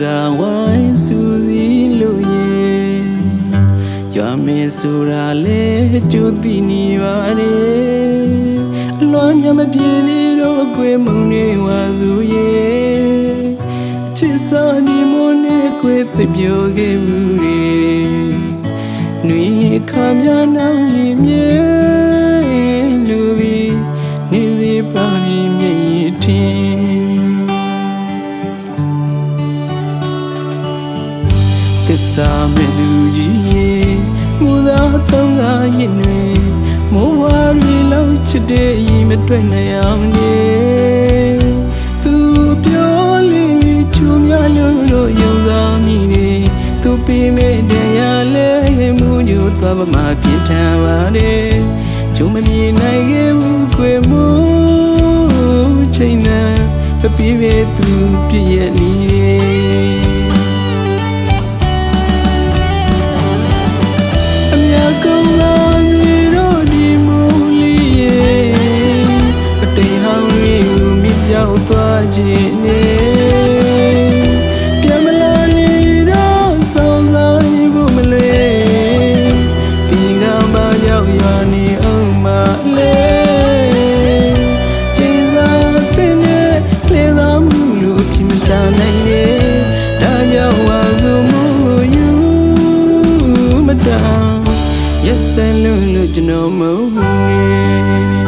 ကဝိုင်းစူစီလို့ရေရွာမေဆိုတာလေကြိုသိနေပါလေအလွန်မြမပြေသေးတော့အကွယ်မုံနေဝါစုရေအချစ်စာဒီမွန်နဲ့ကွယ်သိပြောခဲ့မှုတွေနှွေခါမြနောင်ရင်မြဲ စ္ဆာမဲ့လူကြီးရေမူသာတောင်းသာရင်တွေမိုးဝါရီလောက်ချစ်တဲ့ဤမတွေ့နိုင်အောင်နေသူပြောလေးချုံများလို့လို့ယုံစားမိနေသူပေးမဲ့တရားလဲမှုညို့သွားပါမှပြင်းထန်ပါလေချုံမမြင်နိုင်ခဲ့ဘူးခွေမို့ချိန်နဲ့မပြေးပဲသူပြည့်ရဲ့လီ လို့လို့ကျွန်တော်မဟုတ်နေ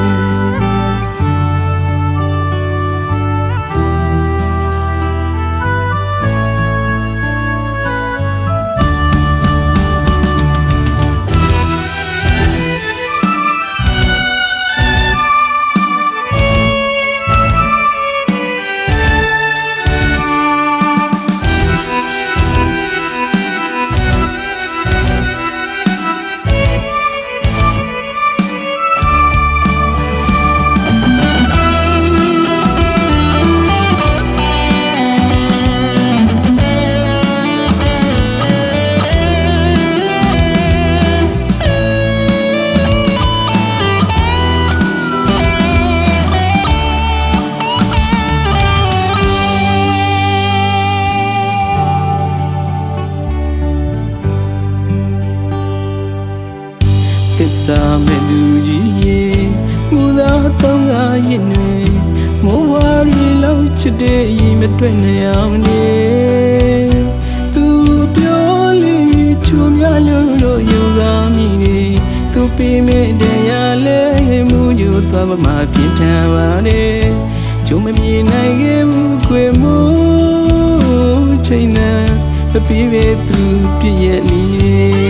တစ္ဆာမဲ့လူကြီးရေမူသာတောင်းကားရင်တွေမိုးဝါရီလောက်ချစ်တဲ့ဤမတွေ့နိုင်အောင်နေသူပြောလေးချုံများလို့လို့ယုံစားမိနေသူပေးမဲ့တရားလဲမှုညို့သွားပါမှပြင်းထန်ပါလေချုံမမြင်နိုင်ခဲ့ဘူးခွေမို့ချိန်နဲ့မပြေးပဲသူပြည့်ရဲ့လီ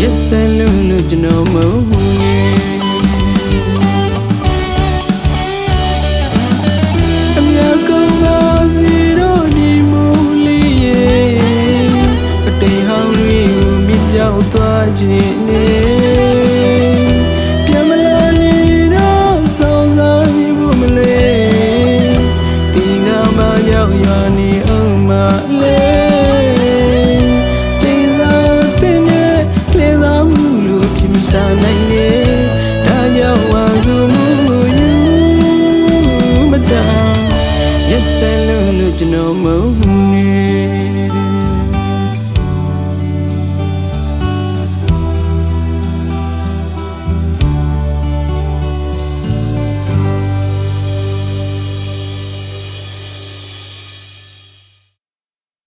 ရက်စဲလို့လို့ကျွန်တော်မဟုတ်ဘူး yes လို့လို့ကျွန်တော်မုန်းနေ